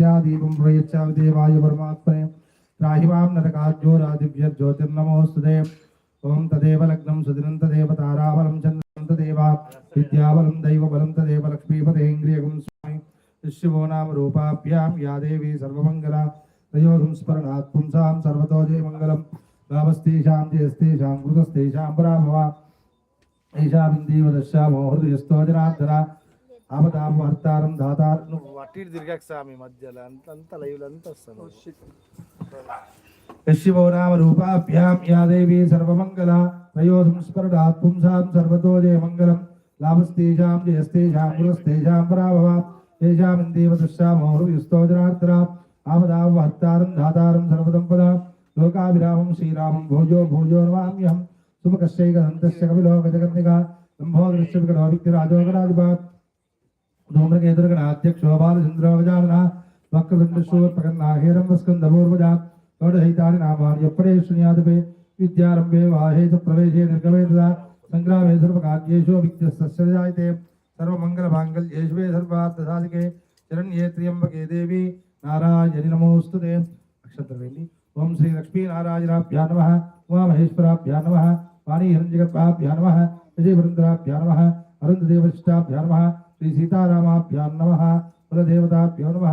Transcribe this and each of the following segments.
आदित्यदीपं प्रयच्छामि देवाय परमात्मने त्राहि मां नरकाद्योरादिभ्य ज्योतिर्नमोऽस्तुते ॐ तदेव लग्नं सुदिनं तदेव ताराबलं चन्द्रं तदेव विद्याबलं दैवबलं तदेव लक्ष्मीपतेन्द्रियगुं स्वामि शिवो नाम रूपाभ्यां या देवी सर्वमङ्गला तयोरुं स्मरणात् पुंसां सर्वतो जयमङ्गलं गावस्तेषां जयस्तेषां कृतस्तेषां पराभवा ఈశాబిందీవదశ్యామో హృదయస్థో జనార్దన ఆపదాపహర్తారం దాతారం నువ్వు అటు ఇటు తిరిగాక స్వామి మధ్యలో అంత అంత లైవ్లో అంత వస్తాను యశివో నామ రూపాభ్యాం యా దేవీ సర్వమంగళ త్రయో సంస్మరణాత్ పుంసాం సర్వతో జయమంగళం లాభస్తేషాం జయస్తేషాం గురస్తేషాం పరాభవ తేషామిందేవ దృశ్యామో హృదయస్థో జనార్దన. ఆపదాపహర్తారం దాతారం సర్వదంపద లోకాభిరామం శ్రీరామం భోజో భోజో నమామ్యహం. శుభకశ్చైకదంతస్య కవిలో గజగర్ణిగా బ్రహ్మో దృశ్యవికటో విక్తిరాజోగరాధిప ధూమ్రకేతుర్గణాధ్యక్షో धूम्रकेतुर्गणाध्यक्षोपालचन्द्रोगजानः वक्रसन्दशोत्पकन्नाहेरम्बस्कन्दपूर्वजात् षोडशैतानि नामानि यप्पडे शृणुयादपे विद्यारम्भे वाहे च प्रवेशे निर्गमे तदा सङ्ग्रामे सर्वकार्येषु विद्यस्तस्य శ్రీ సీతారామాభ్యా నమ కులదేవతాభ్యో నమ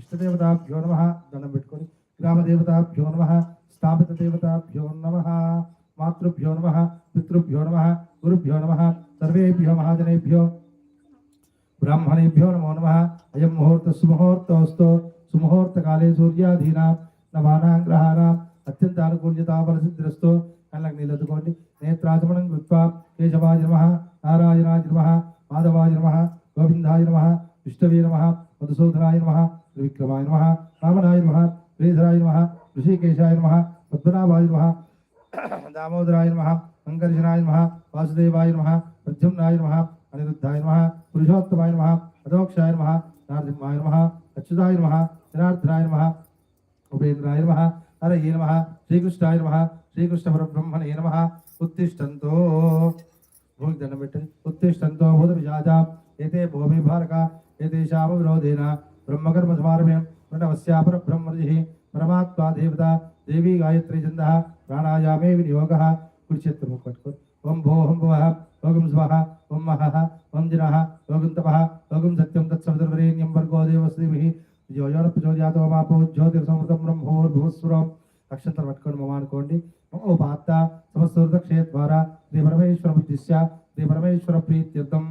ఇష్టదేవతాభ్యో నమ దండం పెట్టుకొని గ్రామదేవతాభ్యో నమ స్థాపిత దేవతాభ్యో నమ మాతృభ్యో నమ పితృభ్యో నమ గురుభ్యో నమ సర్వేభ్యో మహాజనేభ్యో బ్రాహ్మణేభ్యో నమో నమ అయం ముహూర్త సుముహూర్తోస్తు సుముహూర్తకాలే సూర్యాధీనా నవానాం గ్రహాణం అత్యంత అనుకూల్యతా ఫలసిద్ధిరస్తు కళ్ళకు నీళ్ళెత్తుకోండి నేత్రాచమనం కృత్వా కేశవాజ నమ నారాయణాజ నమ మాధవాజ నమ గోవిందాయ నమ విష్ణవే నమ మధుసూదనాయ నమ త్రివిక్రమాయ నమ రామనాయ నమ శ్రీధరాయ నమ ఋషికేశాయ నమ పద్మనాభాయ నమ దామోదరాయ నమ సంకర్షణాయ నమ వాసుదేవాయ నమ ప్రద్యుమ్నాయ నమ అనిరుద్ధాయ నమ పురుషోత్తమాయ నమ అధోక్షాయ నమ నారసింహాయ నమ అచ్యుతాయ నమ జనార్దనాయ నమ ఉపేంద్రాయ నమ హరయే నమ శ్రీకృష్ణాయ నమ శ్రీకృష్ణ పరబ్రహ్మణే నమ ఉత్తిష్టంతో భూమి దండం పెట్టండి ఉత్తిష్టంతో భూత విజాజా ఏతే భూమి భారక ఏతేషామ విరోధేన బ్రహ్మకర్మ సమారభ్యం ప్రణవస్యాపర బ్రహ్మర్షి పరమాత్మా దేవత దేవీ గాయత్రి చంద ప్రాణాయామే వినియోగ కురుక్షేత్రము పట్టుకొని ఓం భో హం భువః ఓం స్వః ఓం మహః ఓం జినః ఓం తపః ఓం సత్యం తత్సవితుర్వరేణ్యం భర్గో దేవస్దేవిః యోజన ప్రచోదయాతో మాపో జ్యోతిర్సమృతం బ్రహ్మోర్భువస్వరం నక్షత్రం పట్టుకొని మమ అనుకోండి ఓ పాత్త సమస్తృత క్షేత్ర శ్రీ పరమేశ్వర బుద్ధిశ్య శ్రీ పరమేశ్వర ప్రీత్యర్థం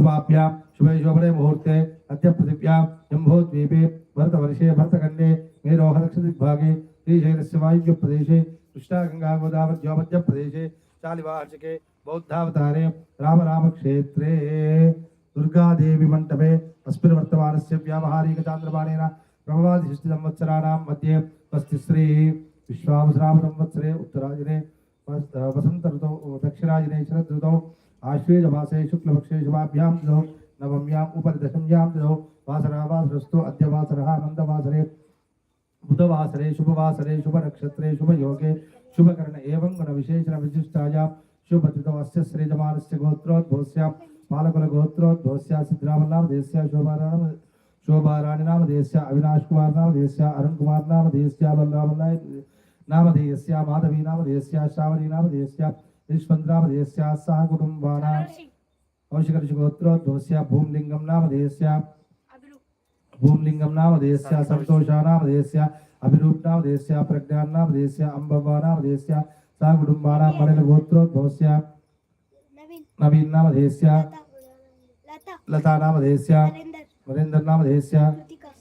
शुभाभ्यां शुभे मुहूर्ते अद्य पृथिव्यां जम्भोद्वीपे भरतवर्षे भरतखण्डे मेरोहदक्षदिग्भागे श्रीशैलस्य वायुप्रदेशे कृष्णागङ्गागोदावद्योपद्यप्रदेशे शालिवार्षिके बौद्धावतारे रामरामक्षेत्रे दुर्गादेवी मण्डपे अस्मिन् वर्तमानस्य व्यावहारिकचान्द्रमाणेन प्रभवादिषष्टिसंवत्सराणां मध्ये स्वस्तिश्री विश्वावसरामसंवत्सरे उत्तरायणे वसन्त ऋतौ शरद शरदृतौ आश्वेजभासे शुक्लभक्षेशुभाभ्यां ददौ नवम्याम् उपरिदशम्यां ददौ वासरावासरस्तु अद्य वासरः मन्दवासरे बुधवासरे शुभवासरे शुभनक्षत्रे शुभयोगे शुभकर्ण एवं गुणविशेषणविशिष्टायां शुभद्वितवस्य श्रीजमानस्य गोत्रोद्भवस्यां पालकुलगोत्रोद्भवस्या सिद्धरामनामधेयस्या शोभाराम शोभाराणिनामधेयस्या अविनाशकुमारनामधेयस्या अरुणकुमारनामधेयस्या बलरामनाय नामधेयस्या माधवीनामधेयस्या श्रावणीनामधेयस्या नाम निष्पन्द्रापदेयस्या सह कुटुम्बानाम् औषिकर्षगोत्रोद्भवस्य भूमलिङ्गं नामधेयस्या भूमलिङ्गं नामधेयस्या सन्तोषानामधेयस्या अभिरूपनामधेयस्या प्रज्ञान्नामधेयस्या अम्बवानामधेयस्या सह कुटुम्बानां मलिनगोत्रोद्भवस्य नवीन्नामधेयस्या लतानामधेयस्या वरेन्द्रनामधेयस्या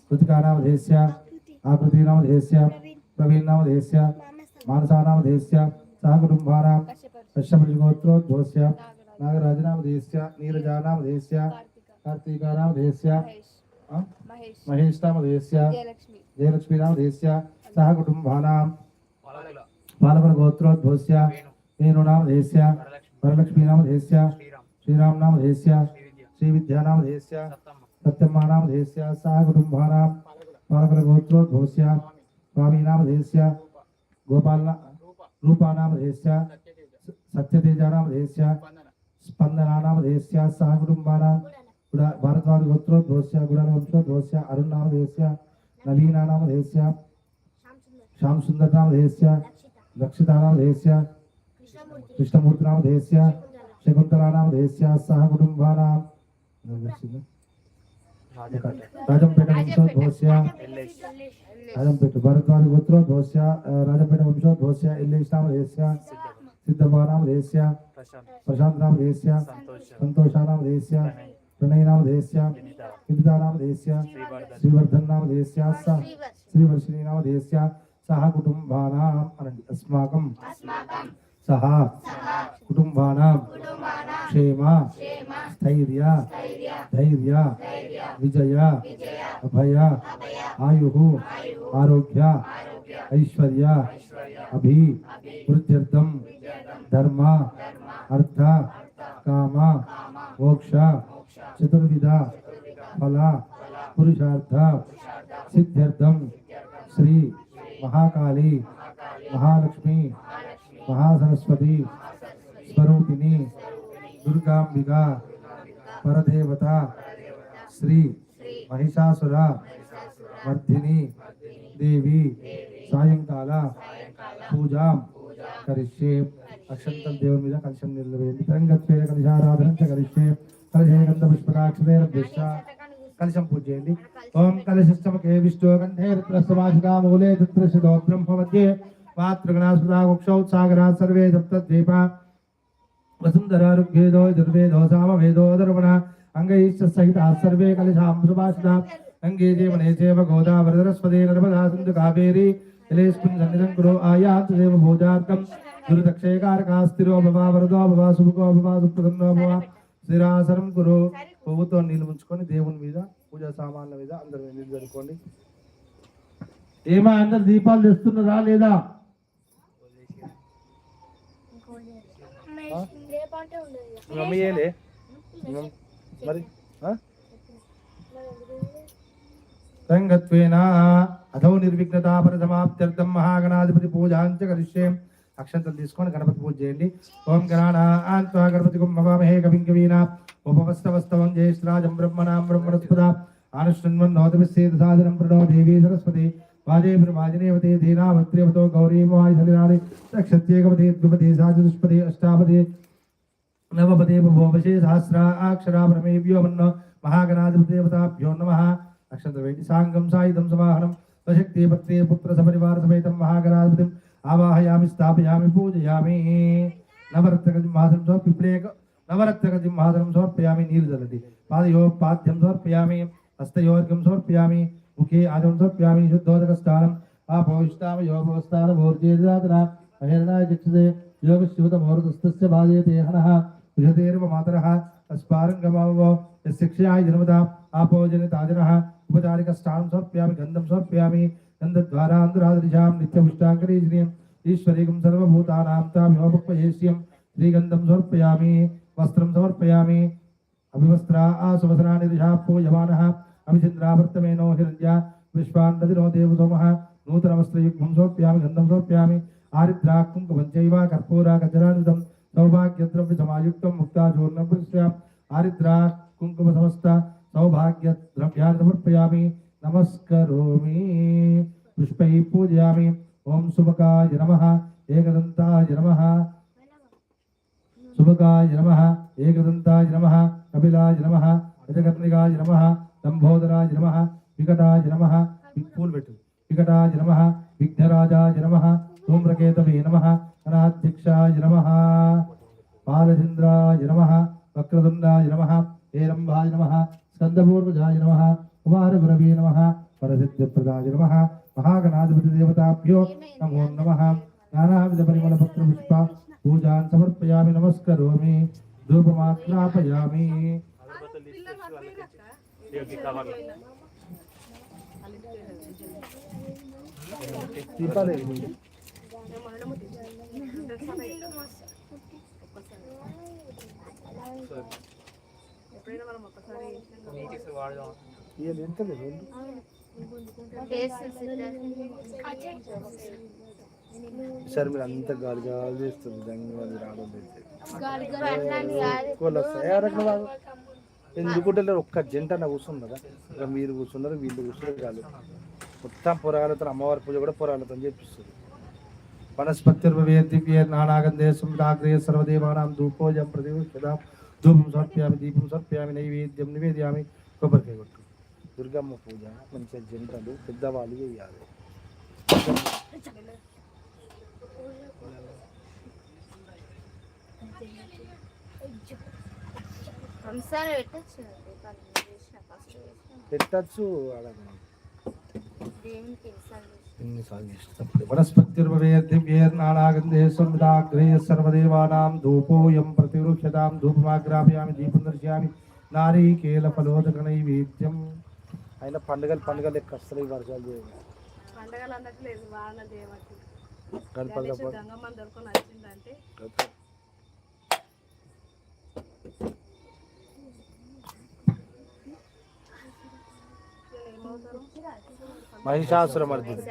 कृतिकानामधेयस्या आकृतिनामधेयस्या प्रवीणनामधेयस्या मानसानामधेयस्या మాధవీ నామధేయస్య శ్రావణీ నామధేయస్య యశ్వంత్ నామధేయస్య సహ కుటుంబానాం కౌశికర్షి గోత్రోద్భవస్య భూమిలింగం నామధేయస్య భూమిలింగం నామధేయస్య సంతోష నామధేయస్య అభిరూప్ నామధేయస్య ప్రజ్ఞాన్ నామధేయస్య అంబవ నామధేయస్య సహ కుటుంబానాం మరణ గోత్రోద్భవస్య నవీన్ నవీన్ నామధేయస్య లత లతా నామధేయస్య నరేందర్ వరేందర్ నామధేయస్య కృతిక కృతికా నామధేయస్య కృతి ఆకృతి నామధేయస్య ప్రవీణ్ ప్రవీణ్ నామధేయస్య మానస మానసా నామధేయస్య సహ కుటుంబానాం కశ్యపతి గోత్రోద్భవస్య నాగరాజనామధేయస్య నీరజానామధేయస్య కార్తీకానామధేయస్య ఆ? మహేష్ మహేష్ నామధేయస్య జయలక్ష్మి జయలక్ష్మీ నామధేయస్య సహ కుటుంబానాం పాలకుల గోత్రోద్భవస్య వేణు నామధేయస్య వరలక్ష్మీ నామధేయస్య శ్రీరామ్ నామధేయస్య శ్రీ విద్యా నామధేయస్య సత్యమ్మ నామధేయస్య సహ కుటుంబానాం పాలకుల గోత్రోద్భవస్య స్వామి నామధేయస్య గోపాల రూపా నామధేయస్య సత్యతేజ నామధేయస్య స్పందన నామధేయస్య సహ కుటుంబానాం गुडा भारद्वाज गोत्रोद्भवस्य गुडावंशोद्भवस्य अरुणनामधेयस्य नवीनानामधेयस्य శ్యామ్ సుందర్ श्यामसुन्दरनामधेयस्य లక్షిత लक्षितानामधेयस्य కృష్ణమూర్తి कृष्णमूर्तिनामधेयस्य శకుంతల शकुन्तलानामधेयस्य सह कुटुम्बानां राजंपेट वंशोद्भवस्य राजंपेट भारद्वाज गोत्रोद्भवस्य राजंपेट वंशोद्भवस्य इल्लेशनामधेयस्य सिद्धभानामधेयस्य प्रशान्तनामधेयस्य सन्तोषानामधेयस्य प्रणयनामधेयस्य विदितानामधेयस्य श्रीवर्धननामधेयस्य सह श्रीवर्षिणीनामधेयस्य सह सह कुटुंबाना क्षेम, स्थैर्य, धैर्य, विजय, अभय, आयु, आरोग्य, ऐश्वर्य, अभि वृद्ध्यर्थम धर्म, अर्थ, काम, मोक्ष, चतुर्विध, फल, पुरुषार्थ सिद्ध्यर्थम श्री महाकाली, महालक्ष्मी మహాసరస్వతి స్వరూపిణి దుర్గాంబిక పరదేవత శ్రీ మహిషాసుర వర్ధిని దేవి సాయంకాల పూజ కరిష్యే. అక్షంతం దేవుని మీద కలిసం నిలవేది తరంగత్వే కలిశారాధన కలిష్యే కరిష్యే. గంధ పుష్పకాక్షదేరభ్యశ్చ కలుషం పూజ చేయండి. ఓం కలశస్తమకే విష్ణు గంధే రుద్రస్వాసికా మూలే రుద్రశిలో బ్రహ్మవద్యే. మధ్యే పాత్రగణాస్పదా కుక్షౌ సాగరా సర్వే సప్తద్వీప వసుంధరారుగ్వేదో దుర్వేదో సామవేదో దర్వణ అంగైశ్చ సహిత సర్వే కలశాం సుభాషిత అంగే జీవనే చేవ గోదావరదరస్వదే నర్మదా సింధు కావేరి జలేస్మిన్ సన్నిధం కురు ఆయాత్ దేవ భోజార్థం దురితక్షయకారకాస్థిరో భవ వరదో భవ శుభకో భవ సుప్రసన్నో భవ స్థిరాసనం కురు పువ్వుతో నీళ్ళు ఉంచుకొని దేవుని మీద పూజా సామాన్ల మీద అందరూ నీళ్ళు జరుపుకోండి. ఏమా అందరు దీపాలు తెస్తున్నారా లేదా? మమ్మీ మరి అథౌ నిర్విఘ్నతా పరిసమాప్త్యర్థం మహాగణాధిపతి పూజాంచ కరిష్యే. అక్షంతలు తీసుకొని గణపతి పూజ చేయండి. ఓం గణానా ఆంత్వా గణపతి కుంభవామహే కవిం కవీన ఉపవస్తవస్తవం జ్యేష్ఠరాజం బ్రహ్మణాం బ్రహ్మణస్పద. ఆనుష్ణ్వన్ నోతమిస్సేద సాధనం ప్రణో దేవీ సరస్వతి. नवपदेव भोवशे सहस्रा अक्षराभ्रमेभ्यो मन्नो महागणाधिपदेवताभ्यो नमः। अक्षतवेदि साङ्गं, सायुधं समाहनं स्वशक्ति पत्रे पुत्रसपरिवारसमेतं महागणाधिपतिम् आवाहयामि, स्थापयामि, पूजयामि। नवरत्नगजिंहासनं सौ पिप्लेक नवरत्नगजिंहासनं समर्पयामि नीर्जलति पादयोः पाद्यं समर्पयामि हस्तयोर्गं समर्पयामि, मुखे आजं समर्पयामि, शुद्धोदकस्थानं आपोषिताम योगवस्थानभोर्जेरातना अहेरणाय चक्षुषे योगश्युतमोरुदस्तस्य भाजयते हनः। बृहदेर्व मातरः स्पारङ्गमावो यशिक्षयाय जन्मदा उपचारिक उपचारिकष्टां समर्पयामि गन्धं समर्पयामि गन्धद्वारान्धुरादृशां नित्यपुष्टाङ्गरीजनीयम् ईश्वरीकं सर्वभूतानां तामिवपक्वयेष्यं श्रीगन्धं समर्पयामि वस्त्रं समर्पयामि अभिवस्त्रा आसवसराणि दिशा हिंद विश्वान्दिनो देव सोम नूतन नूतनवस्त्रयुग्मं समर्पयामि गंधम समर्पयामि आरिद्रा कुंकुम चैव कर्पूरा गजरा सौभाग्य द्रव्य समायुक्त मुक्ता जोर्णपुर हरिद्रा कुंकुम समस्त सौभाग्य द्रव्या समर्पयामी नमस्करोमि। पुष्प पूजयामि। ओम शुभकाय नमः। एकदंताय नमः। शुभकाय नम। एकदंताय नम। कपिलाय नम। गजकर्णिकाय नम। दंभोदराय नम। विकटाय नम। फूल विकटाय नम। विघ्नराजाय नम। धूम्रकेतवे नमः। వికటాయ నమః. అనాధ్యక్షాయ నమః బాలచంద్రాయ నమ. వక్రదుండాయ నమ. ఏరంభాయ నమ. స్కందపూర్వజాయ నమః. కుమారగురవే నమ. పరసిద్ధిప్రదాయ నమ. మహాగణాధిపతి దేవతాభ్యో నమో నమ. నానావిధ పరిమళ పత్ర పుష్ప పూజాన్ సమర్పయామి నమస్కరోమి. ధూపమాజ్ఞాపయామి దీపాలు వెలిగించండి. ఇవాళ ఎంత లేదు సరే మీరు అంత గాలి గాలి చేస్తుంది దంగ రావడం అయితే. ఎందుకుంటే ఒక్క జంట నా కూర్చున్నదా ఇక మీరు కూర్చున్నారు వీళ్ళు కూర్చున్నారు కాదు మొత్తం పొరగాలతో అమ్మవారి పూజ కూడా పొరగాలతో చేపిస్తుంది వనస్పతిర్భవే దివ్యే నానాగంధే సుమ్రాగ్రే సర్వదేవానాం ధూపోజం ప్రతిష్ఠితాం ధూపం సమర్ప్యామి దీపం సమర్ప్యామి నైవేద్యం నివేదయామి కొబ్బరికాయ కొట్టు దుర్గమ్మ పూజ మంచిగా జంటలు పెద్దవాళ్ళు ఒకసారి పెట్టచ్చు. దీపాలు ప్రతివృక్షతాం ధూపమాగ్రాపయామి దీపం దర్శయామి నారీకేల ఫలోదక నైవేద్యం అయినా పండుగలు పండుగలు లెక్క వస్తాయి వర్షాలు. పండగలు అన్నట్టు లేదు వాన దేవకి గణపతి. గంగమ్మ దొరుకుని వచ్చిందంటే ఏమవుతారు మహిషాసుర మర్దిని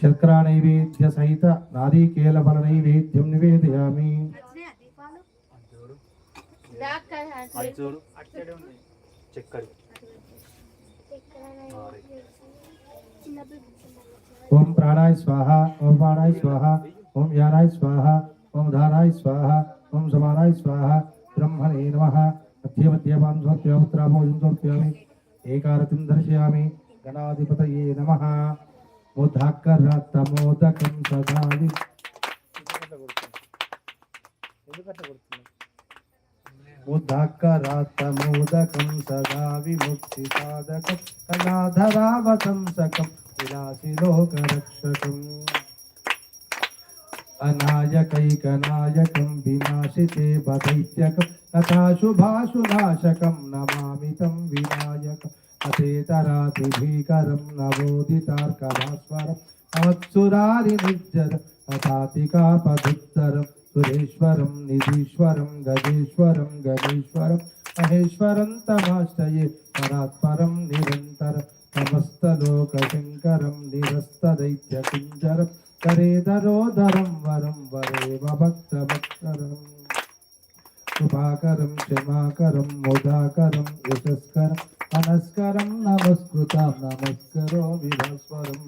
శర్కరా నైవేద్య సహిత నారీకేల ఫల నైవేద్యం నివేదయామి. వచ్చినాయా దీపాలు దాకా చూడు అటు సైడ్ ఉంది చెక్కడి చిన్న ఓం ప్రాణాయ స్వాహ ఓం ప్రాణాయ స్వాహ ఓం యానాయ స్వాహ ఓం ధారాయ స్వాహ ఓం సమానాయ స్వాహ నమ మధ్య మధ్య గణాధిపతయే నమ. ముద్ధాకరతమోదకం సదాది. ఎందుకట్లా సదా విముక్తి సాధకం కళాధరావతంసకం విలాసిలోకరక్షకం. అనాయకైకనాయకం వినాశితే బదైత్యకం తథాశుభాశునాశకం నమామి వినాయకం. అతేతరాతిభీకరం నవోదితార్కభాస్వరం అవత్సురారి నిర్జర అతాతికాపదుత్తరం సురేశ్వరం నిధీశ్వరం గజేశ్వరం గణేశ్వరం మహేశ్వరం తమాశ్రయే పరాత్పరం నిరంతరం సమస్తలోకశంకరం నిరస్తదైత్యకింజరం కరేదరోదరం వరం వరేవ భక్తభక్తరం కృపాకరం క్షమాకరం ముదాకరం యశస్కరం మనస్కరం నమస్కృతం నమస్కరో విభస్వరం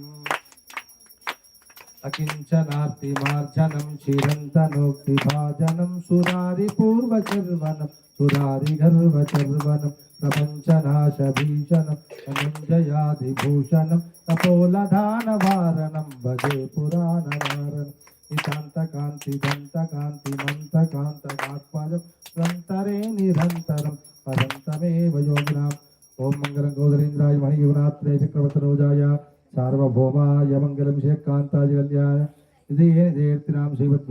అకించనార్తిమార్జనం చిరంతనోక్తిభాజనం సురారి పూర్వచర్వనం సురారి గర్వచర్వనం ప్రపంచనాశభీషణం ధనంజయాదిభూషణం కపోలధానవారణం భజే పురాణవారణం నితాంతకాంతి దంతకాంతి మంతకాంతమాత్మజం సంతరే నిరంతరం పరంతమేవ యోగినాం ఓం మంగళం గోదరేంద్రాయ మణియువనాత్రే సార్వభౌమాయ మంగళం శేకాంతాయ కళ్యాణ ఇదేన జయర్తినాం శ్రీమద్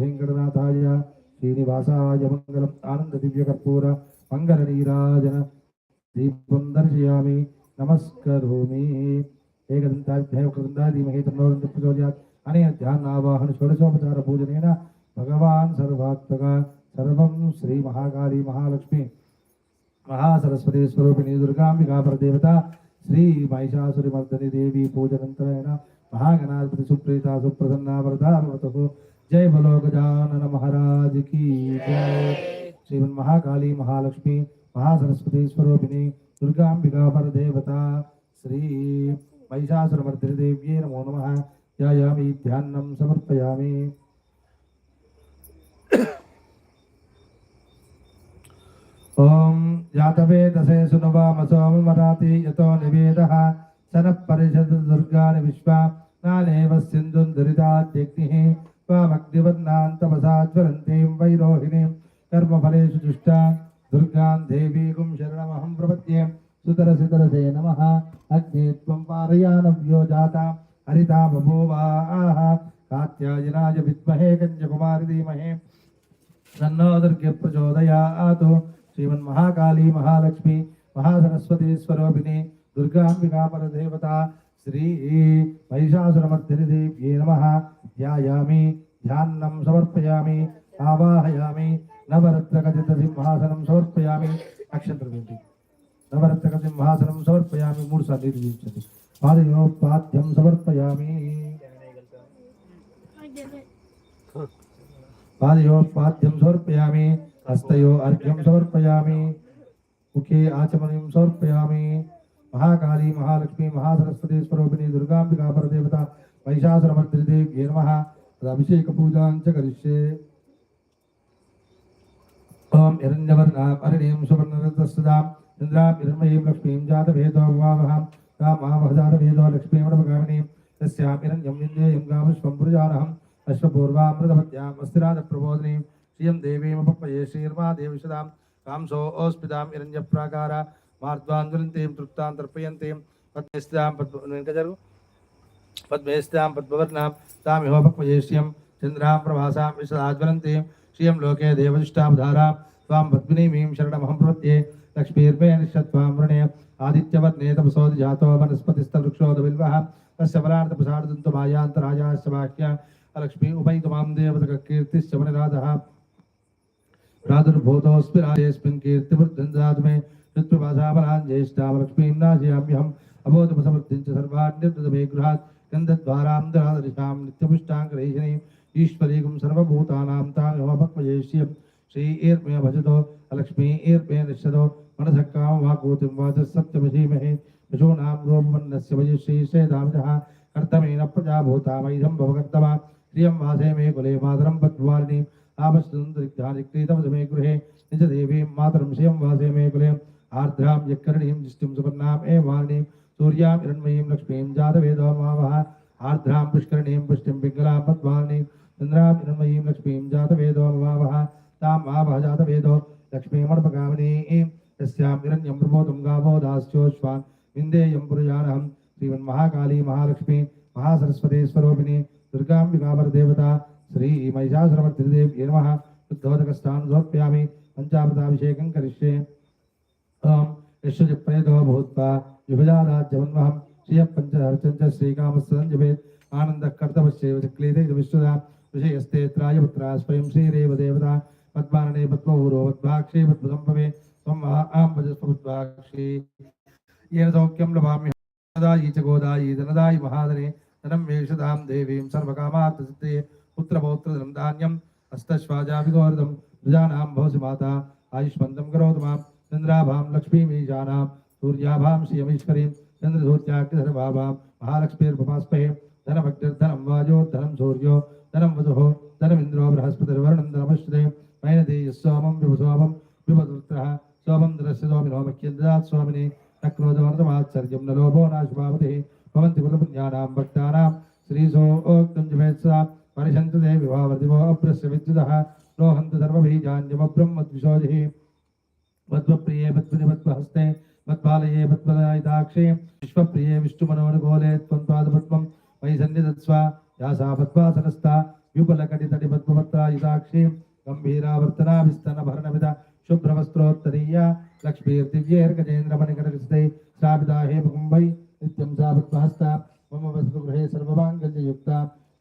శ్రీనివాసాయ మంగళం ఆనంద దివ్యకర్పూర మంగళ నీరాజన దీపం దర్శయామి. నమస్కరోమి. ఏకదంతాభ్యాయ కృందాధీమహే తన్నోరంత ప్రచోదయాత్ అనేన ధ్యానావాహన షోడశోపచార పూజనేన భగవాన్ సర్వాత్మక సర్వం శ్రీ మహాకాళీ మహాలక్ష్మి. మహాసరస్వతి స్వరూపిణి దుర్గాంబికా పరదేవత श्री महिषासुरमर्दनी देवी पूजनन्तरेण महागणाधिपति सुप्रीता सुप्रसन्ना वरदाभवतु जय भलो महाराज की जय। श्रीमन महाकाली महालक्ष्मी महासरस्वती स्वरूपिणी दुर्गाम्बिका परदेवता श्री महिषासुरमर्दिनी देव्यै नमो नम। ध्यायामि, ध्यान समर्पयामि। ॐ जातवेदसे सुनुवामसोमराति यतो निवेदः सनः परिषद्दुर्गाणि विश्वा नानेव सिन्धुं दुरिताद्यग्निः त्वामग्निवन्नान्तपसा ज्वलन्तीं वैरोहिणीं कर्मफलेषु जुष्टा दुर्गां देवीकुं शरणमहं प्रपद्ये सुतरसितरसे नमः। अग्ने त्वं पारयानव्यो जाता हरिता बभूवाः कात्यायनाय विद्महे कन्यकुमारि धीमहि। तन्नो दुर्गे प्रचोदयात्। श्रीमन महाकाली महालक्ष्मी महासरस्वती स्वरूपिणी दुर्गांबिका परदेवता श्री महिषासुरमर्दिनिदेव्ये नमः। ध्यायामि ध्यानं समर्पयामि आवाहयामि नवरत्नकचितसिंहासनं समर्पयामि। अक्षत्रबिन्दु नवरत्नकसिंहासनं समर्पयामि मूर्सानि दीक्षति पादयोपाद्यं समर्पयामि। हाँ, पादयोपाद्यं समर्पयामि। हस्तयो अर्घ्यम समर्पयामि। मुखे आचमनीं समर्पयामि। महाकाली, महालक्ष्मी, महासरस्वती स्वरूपिणी, दुर्गाम्बिका, परदेवता, महिषासुरमर्दिनीदेव्यै नमः। तदभिषेकपूजां च करिष्ये। ॐ हिरण्यवर्णाम् अरणीं सुवर्णरतस्तदाम् इन्द्रां हिरण्मयीं लक्ष्मीं जातभेदो वावहां। कामावहजातभेदो लक्ष्मीमणपगामिनीं तस्यां हिरण्यं विन्देयं गामश्वं पुरुजानहम्। अश्वपूर्वामृतपद्याम् अस्थिराजप्रबोधिनीं श्रियं देवीमपये श्रीर्मादेविशदां कांसोऽस्मितां इरञ्जप्राकारा मार्द्वान्दुरन्तीं तृप्तां तर्पयन्तीं पद्मेस्तां पद्मजरु पद्मेस्तां पद्मवर्णां तामिहोपये श्रियं चन्द्रां प्रभासां विशदाज्वलन्तीं श्रियं लोके देवदिष्टावधारां त्वां पद्मिनीमीं शरणमहं प्रपद्ये लक्ष्मीर्मे निश्चत्वां वृणे आदित्यवत् नेतपसोदि जातो वनस्पतिस्तवृक्षोदबिल्वः तस्य बलार्थप्रसादन्तु मायान्तराजाश्च वाक्या लक्ष्मी उपैकमां देवतककीर्तिश्च वनराजः राधुर्भूतोस्मिराजेस्मिन् कीर्तिवृद्धिन्द्रात्मे ऋत्प्रभासाबलाञ्जेष्टावलक्ष्मीम्नाशयाम्यहम् अबोधपसमृद्धिं च सर्वाण्यमे गृहात् गन्धद्वारां वासे मे कुले मातरं पद्वारिणीं श्रियं वासे मे कुले आर्द्रां यक्करणीं दृष्टिं सुवर्णाम् एव वाणीं सूर्यां हिरण्मयीं लक्ष्मीं जातवेदो मावः। आर्द्रां पुष्करणीं पुष्टिं पिङ्गलां पद्वाणीं चन्द्रां जातवेदो महालक्ष्मी। महासरस्वती स्वरूपिणी। श्री महिषासुरमर्दिदेव्यै नमः। शुद्धोदकस्थानं समर्पयामि पञ्चामृताभिषेकं करिष्ये। ॐ यश्वजिप्रेतो भूत्वा विभजादाज्यवन्वहं श्रियः पञ्चहर्षं च श्रीकामस्सञ्जपेत् आनन्दः कर्तवश्चैव क्लीते विश्वदा। विषयस्तेत्राय पुत्रा स्वयं श्रीरेव देवता। पद्मानने पद्मपूरो पद्माक्षे पद्मसम्भवे। त्वम् आं भजस्वपद्माक्षी येन सौख्यं लभामि। दायी च गोदायी धनदायि महादने। धनं वेषदां देवीं सर्वकामार्थसिद्धे पुत्रपौत्रधनं धान्यम् हस्तश्वाजाभिगोर्धं प्रजानां भवसि माता। आयुष्मन्तं करोतु माँ। चन्द्राभां लक्ष्मीमीशानां सूर्याभां श्रियमीश्वरीं। चन्द्रसूर्याग्निधर्भाभां महालक्ष्मीर्भपास्महे धनमग्निर्धनं वाजोर्धनं सूर्यो, धनं वसुः धनमिन्द्रो बृहस्पतिर्वर्णं धनमश्रुते मैनदेयः सोमं विभुसोमं विभदुत्रः सोमं धनस्य सोमिनो मह्यं ददात् स्वामिने। नक्रोधवर्धमात्सर्यं न लोभो नाशुभावतिः भवन्ति कुलपुण्यानां भक्तानां। श्रीसोक्तं जपेत्सा మనశంతు దేవివావర్దివోప్రస్య విద్యుదః లోహంతు సర్వభీజాన్యమబ్రహ్మద్విషోజి మద్వప్రియే మద్వినిమద్వహస్తే మద్బాలయే మద్బలాయుధాక్షే విశ్వప్రియే విష్ణుమనోనుగోలే త్వంపాదపద్మం మయి సన్నిధత్స్వ యాసా పద్మాసనస్థ విపులకటితటి పద్మపత్రాయుధాక్షి గంభీరావర్తనాభిస్తనభరణమిద శుభ్రవస్త్రోత్తరీయ లక్ష్మీర్దివ్యేర్గజేంద్రమణికటకృష్ణై స్థాపితా హే భుంభై నిత్యం సా పద్మహస్త మమ వసతు గృహే సర్వమాంగల్యయుక్త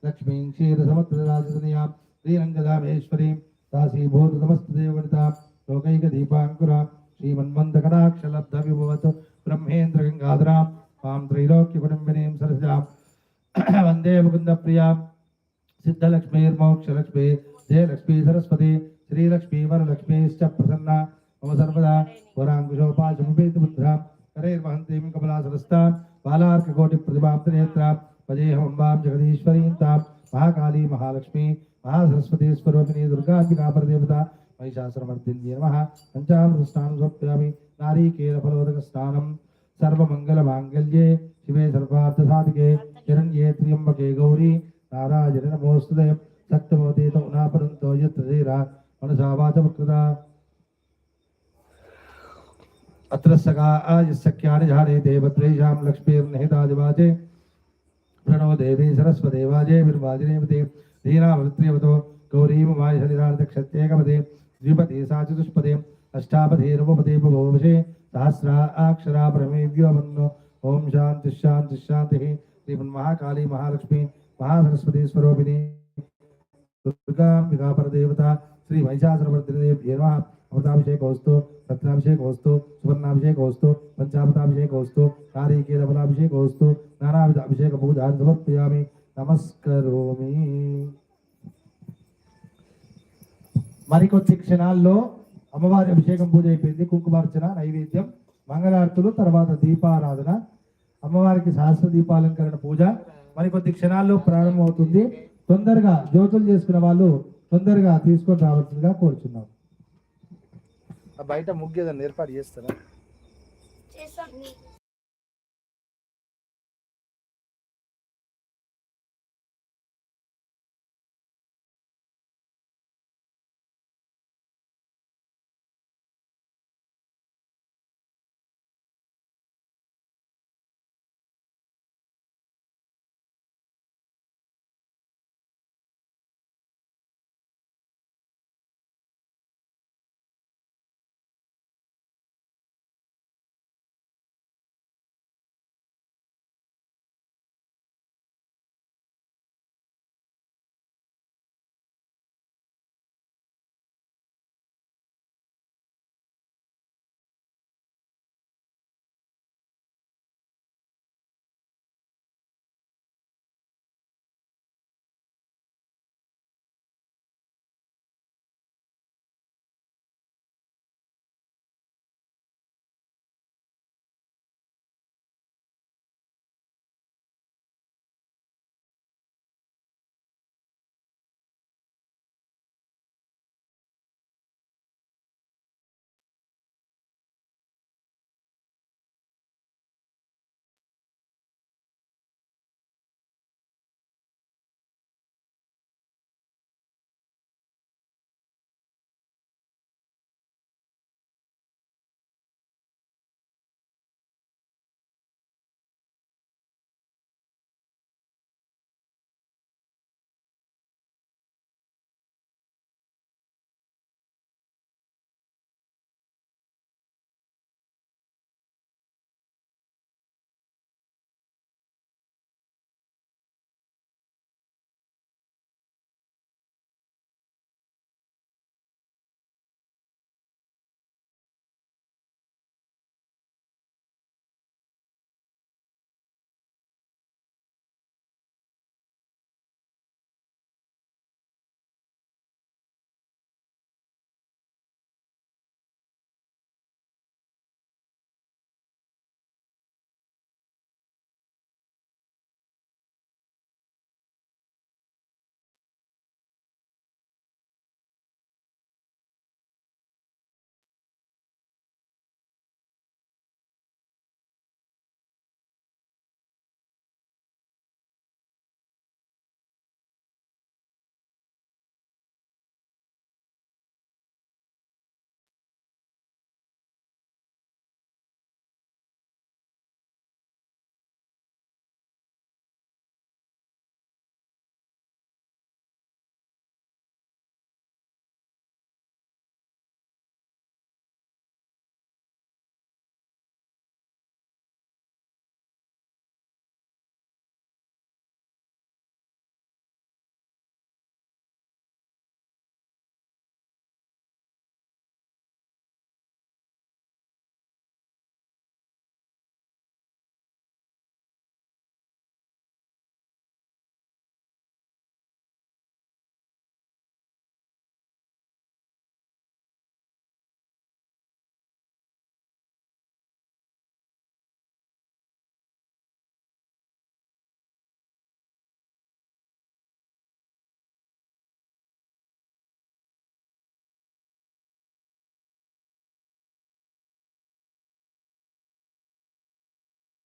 లక్ష్మీం క్షీరసముద్రరాజతనయాం శ్రీరంగదామేశ్వరీం దాసీభూతమస్తదేవనితా లోకైకదీపాంకురాం శ్రీమన్మందకటాక్షలబ్ధవిభవత్ బ్రహ్మేంద్ర గంగాధరాం మాం త్రైలోక్యకుటుంబినీం సరసాం వందే ముకుందప్రియాం సిద్ధలక్ష్మీర్మోక్షలక్ష్మీ జయలక్ష్మీ సరస్వతి శ్రీలక్ష్మీ వరలక్ష్మీశ్చ ప్రసన్న మమ సర్వదా వరాంకుశోపాశముపేతి బుద్ధ్రాం హరేర్వహంతీం కమలాసరస్తాం బాలార్కకోటి ప్రతిభాప్త నేత్రాం बालार्ककोटिप्रतिभां त्रिनेत्रां भजेऽहमम्बां जगदीश्वरीं तां महाकाली महालक्ष्मी, महासरस्वती स्वरूपिणी दुर्गाम्बिका परदेवता महिषासुरमर्दिन्ये नमः। पञ्चामृतस्नानं समर्पयामि। नारीकेलफलोदकस्नानं सर्वमङ्गलमाङ्गल्ये, शिवे सर्वार्थसाधिके शरण्ये त्र्यम्बके गौरी, नारायण नमोऽस्तुते सत्यमोदे तमुनापरन्तो यत्र धीरा मनसा वाचमकृता अत्र सखा यस्सख्यानि झारे देवत्रैषां लक्ष्मीर्निहितादिवाचे। ప్రణో దేవీ సరస్వదేవాజే విర్వాజినేపతి ధీరామృత్రియవతో గౌరీమవాయుషనిరాణక్షత్యేకపదే ద్విపదే సా చతుష్పదే అష్టాపదే రూపపదే భూభుషే సహస్రా అక్షరా ప్రమేవ్యోమన్ను ఓం శాంతి శాంతి శాంతి శ్రీమన్మహాకాళీ మహాలక్ష్మి మహాసరస్వతి స్వరూపిణి దుర్గాంబికాపరదేవత శ్రీ మహిషాసురవర్ధిని దేవ్యే నమ అమృతాభిషేక వస్తు రత్నాభిషేక వస్తు సువర్ణాభిషేక వస్తు పంచామృతాభిషేక వస్తు నారీకేలఫలాభిషేక వస్తు నానావిధ అభిషేక సమర్పయామి నమస్కరోమి. మరికొద్ది క్షణాల్లో అమ్మవారి అభిషేకం పూజ అయిపోయింది. కుంకుమార్చన నైవేద్యం మంగళార్తులు తర్వాత దీపారాధన అమ్మవారికి సహస్ర దీపాలంకరణ పూజ. మరికొద్ది క్షణాల్లో ప్రారంభమవుతుంది. తొందరగా జ్యోతులు చేసుకున్న వాళ్ళు తొందరగా తీసుకొని రావాల్సిందిగా కోరుచున్నాము బయట ముగ్గు ఏదైనా ఏర్పాటు చేస్తారా?